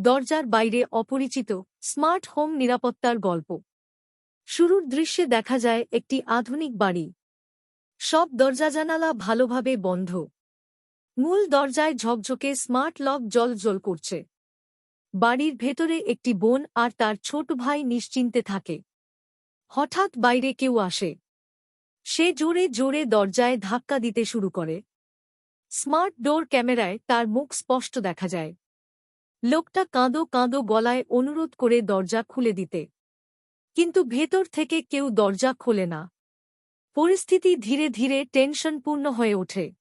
দরজার বাইরে অপরিচিত স্মার্ট হোম নিরাপত্তার গল্প। শুরুর দৃশ্যে দেখা যায় একটি আধুনিক বাড়ি। সব দরজা জানালা ভালোভাবে বন্ধ। মূল দরজায় ঝকঝকে স্মার্ট লক জল জল করছে। বাড়ির ভেতরে একটি বোন আর তার ছোট ভাই নিশ্চিন্তে থাকে। হঠাৎ বাইরে কেউ আসে। সে জোরে জোরে দরজায় ধাক্কা দিতে শুরু করে। স্মার্ট ডোর ক্যামেরায় তার মুখ স্পষ্ট দেখা যায়। লোকটা কাঁদো কাঁদো গলায় অনুরোধ করে দরজা খুলে দিতে। কিন্তু ভেতর থেকে কেউ দরজা খোলে না। পরিস্থিতি ধীরে ধীরে টেনশনপূর্ণ হয়ে ওঠে।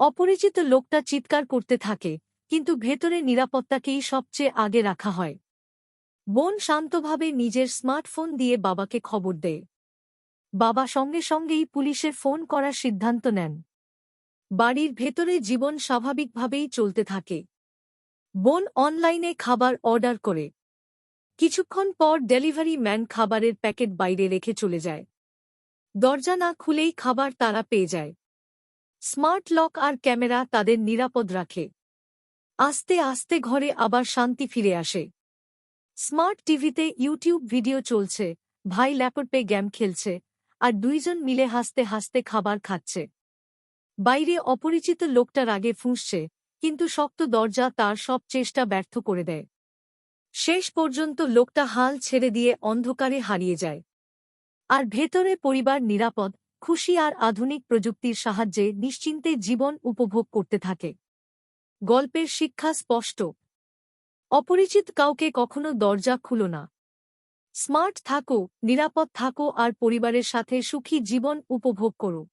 অপরিচিত লোকটা চিৎকার করতে থাকে, কিন্তু ভেতরে নিরাপত্তাকেই সবচেয়ে আগে রাখা হয়। বোন শান্তভাবে নিজের স্মার্টফোন দিয়ে বাবাকে খবর দেয়। বাবা সঙ্গে সঙ্গেই পুলিশে ফোন করার সিদ্ধান্ত নেন। বাড়ির ভেতরে জীবন স্বাভাবিকভাবেই চলতে থাকে। বোন অনলাইনে খাবার অর্ডার করে। কিছুক্ষণ পর ডেলিভারি ম্যান খাবারের প্যাকেট বাইরে রেখে চলে যায়। দরজা না খুলেই খাবার তারা পেয়ে যায়। স্মার্ট লক আর ক্যামেরা তাদের নিরাপদ রাখে। আস্তে আস্তে ঘরে আবার শান্তি ফিরে আসে। স্মার্ট টিভিতে ইউটিউব ভিডিও চলছে, ভাই ল্যাপটপে গেম খেলছে, আর দুইজন মিলে হাসতে হাসতে খাবার খাচ্ছে। বাইরে অপরিচিত লোকটার আগে ফুঁসছে কিন্তু শক্ত দরজা তার সব চেষ্টা ব্যর্থ করে দেয়। শেষ পর্যন্ত লোকটা হাল ছেড়ে দিয়ে অন্ধকারে হারিয়ে যায়। আর ভেতরে পরিবার নিরাপদ, খুশি আর আধুনিক প্রযুক্তির সাহায্যে নিশ্চিন্তে জীবন উপভোগ করতে থাকে। গল্পের শিক্ষা স্পষ্ট। অপরিচিত কাউকে কখনো দরজা খুলো না। স্মার্ট থাকো, নিরাপদ থাকো আর পরিবারের সাথে সুখী জীবন উপভোগ করো।